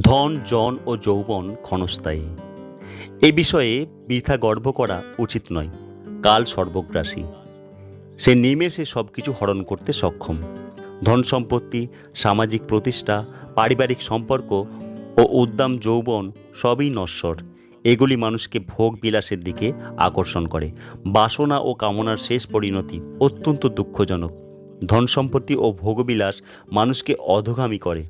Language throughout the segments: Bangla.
ধন, জন ও যৌবন ক্ষণস্থায়ী। এ বিষয়ে বৃথা গর্ব করা উচিত নয়, কাল সর্বগ্রাসী। সে নিমেষে সব কিছু হরণ করতে সক্ষম। ধন সম্পত্তি, সামাজিক প্রতিষ্ঠা, পারিবারিক সম্পর্ক ও উদ্দাম যৌবন সবই নশ্বর। এগুলি মানুষকে ভোগ বিলাসের দিকে আকর্ষণ করে। বাসনা ও কামনার শেষ পরিণতি অত্যন্ত দুঃখজনক। ধন সম্পত্তি ও ভোগবিলাস মানুষকে অধগামী করে।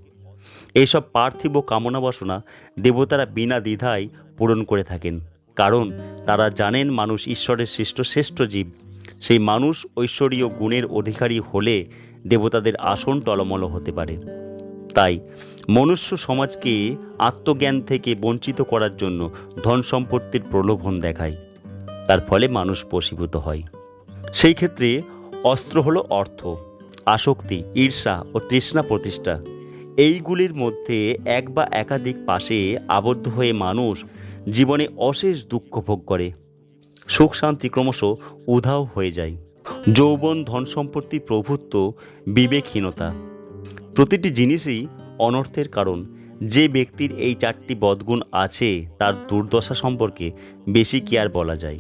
এইসব পার্থিব কামনা বাসনা দেবতারা বিনা দ্বিধায় পূরণ করে থাকেন। কারণ তারা জানেন মানুষ ঈশ্বরের সৃষ্ট শ্রেষ্ঠ জীব। সেই মানুষ ঐশ্বরীয় গুণের অধিকারী হলে দেবতাদের আসন টলমল হতে পারে। তাই মনুষ্য সমাজকে আত্মজ্ঞান থেকে বঞ্চিত করার জন্য ধন সম্পত্তির প্রলোভন দেখায়। তার ফলে মানুষ বশীভূত হয়। সেই ক্ষেত্রে অস্ত্র হলো অর্থ, আসক্তি, ঈর্ষা ও তৃষ্ণা প্রতিষ্ঠা। এইগুলির মধ্যে এক বা একাধিক পাশে আবদ্ধ হয়ে মানুষ জীবনে অশেষ দুঃখ ভোগ করে। সুখ শান্তি ক্রমশ উধাও হয়ে যায়। যৌবন, ধন সম্পত্তি প্রভুত্ব, বিবেকহীনতা প্রতিটি জিনিসই অনর্থের কারণ। যে ব্যক্তির এই চারটি বদগুণ আছে, তার দুর্দশা সম্পর্কে বেশি কি আর বলা যায়?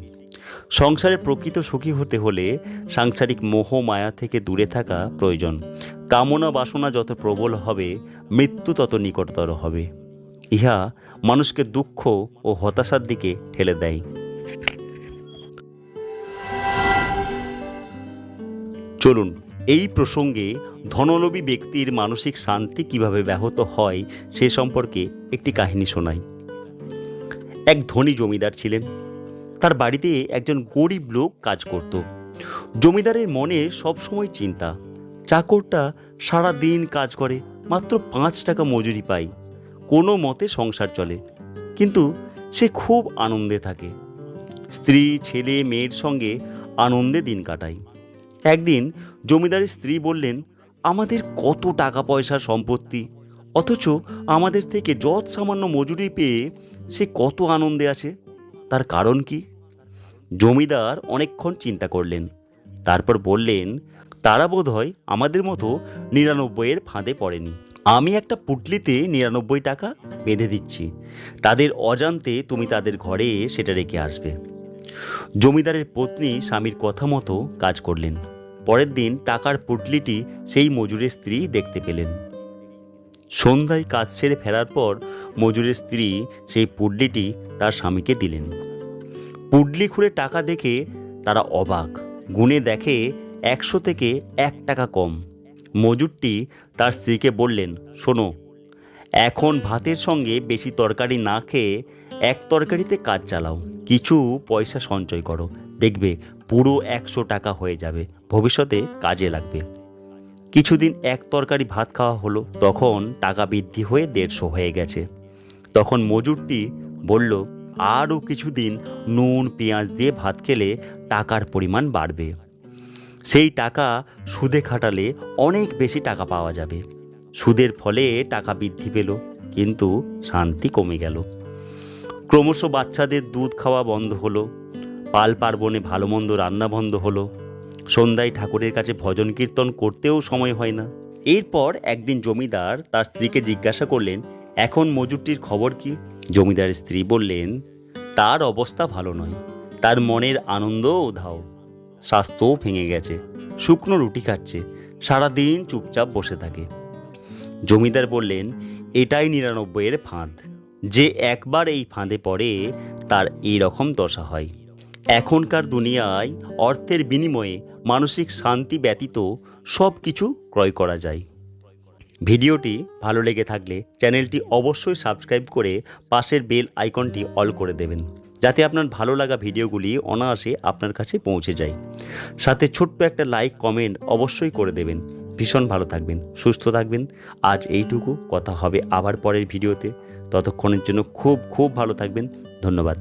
সংসারে প্রকৃত সুখী হতে হলে সাংসারিক মোহ মায়া থেকে দূরে থাকা প্রয়োজন। কামনা বাসনা যত প্রবল হবে, মৃত্যু তত নিকটতর হবে। ইহা মানুষকে দুঃখ ও হতাশার দিকে ঠেলে দেয়। চলুন, এই প্রসঙ্গে ধনলোভী ব্যক্তির মানসিক শান্তি কীভাবে ব্যাহত হয় সে সম্পর্কে একটি কাহিনী শোনাই। এক ধনী জমিদার ছিলেন। তার বাড়িতে একজন গরিব লোক কাজ করত। জমিদারের মনে সবসময় চিন্তা। চাকরটা সারা দিন কাজ করে, মাত্র পাঁচ টাকা মজুরি পায়। কোনো মতে সংসার চলে, কিন্তু সে খুব আনন্দে থাকে। স্ত্রী, ছেলে, মেয়ের সঙ্গে আনন্দে দিন কাটায়। একদিন জমিদারের স্ত্রী বললেন, আমাদের কত টাকা পয়সা সম্পত্তি, অথচ আমাদের থেকে যৎ সামান্য মজুরি পেয়ে সে কত আনন্দে আছে। তার কারণ কি? জমিদার অনেকক্ষণ চিন্তা করলেন। তারপর বললেন, তারা বোধ হয় আমাদের মতো নিরানব্বইয়ের ফাঁদে পড়েনি। আমি একটা পুটলিতে নিরানব্বই টাকা বেঁধে দিচ্ছি। তাদের অজান্তে তুমি তাদের ঘরে সেটা রেখে আসবে জমিদারের পত্নী স্বামীর কথা মতো কাজ করলেন। পরের দিন টাকার পুটলিটি সেই মজুরের স্ত্রী দেখতে পেলেন। সন্ধ্যায় কাজ ছেড়ে ফেরার পর মজুরের স্ত্রী সেই পুডলিটি তার স্বামীকে দিলেন। পুডলি খুঁড়ে টাকা দেখে তারা অবাক। গুণে দেখে একশো থেকে এক টাকা কম। মজুরটি তার স্ত্রীকে বললেন, শোনো, এখন ভাতের সঙ্গে বেশি তরকারি না খেয়ে এক তরকারিতে কাজ চালাও। কিছু পয়সা সঞ্চয় করো। দেখবে পুরো একশো টাকা হয়ে যাবে। ভবিষ্যতে কাজে লাগবে। কিছুদিন এক তরকারি ভাত খাওয়া হলো। তখন টাকা বৃদ্ধি হয়ে দেড়শো হয়ে গেছে। তখন মজুরটি বলল আরও কিছুদিন নুন, পেঁয়াজ দিয়ে ভাত খেলে টাকার পরিমাণ বাড়বে। সেই টাকা সুদে খাটালে অনেক বেশি টাকা পাওয়া যাবে। সুদের ফলে টাকা বৃদ্ধি পেল, কিন্তু শান্তি কমে গেল। ক্রমশ বাচ্চাদের দুধ খাওয়া বন্ধ হলো, পাল পার্বণে ভালো মন্দ রান্না বন্ধ হলো। সন্ধ্যায় ঠাকুরের কাছে ভজন কীর্তন করতেও সময় হয় না। এরপর একদিন জমিদার তার স্ত্রীকে জিজ্ঞাসা করলেন এখন মজুরটির খবর কি? জমিদারের স্ত্রী বললেন, তার অবস্থা ভালো নয়। তার মনের আনন্দও উধাও। স্বাস্থ্যও ভেঙে গেছে। শুকনো রুটি খাচ্ছে। সারাদিন চুপচাপ বসে থাকে। জমিদার বললেন, এটাই নিরানব্বইয়ের ফাঁদ। যে একবার এই ফাঁদে পড়ে, তার এই রকম দশা হয়। এখনকার দুনিয়ায় অর্থের বিনিময়ে মানসিক শান্তি ব্যতীত সব কিছু ক্রয় করা যায়। ভিডিওটি ভালো লেগে থাকলে চ্যানেলটি অবশ্যই সাবস্ক্রাইব করে পাশের বেল আইকনটি অল করে দেবেন, যাতে আপনার ভালো লাগা ভিডিওগুলি অনায়াসে আপনার কাছে পৌঁছে যায়। সাথে ছোট্ট একটা লাইক, কমেন্ট অবশ্যই করে দেবেন। ভীষণ ভালো থাকবেন, সুস্থ থাকবেন। আজ এইটুকু, কথা হবে আবার পরের ভিডিওতে। ততক্ষণের জন্য খুব খুব ভালো থাকবেন। ধন্যবাদ।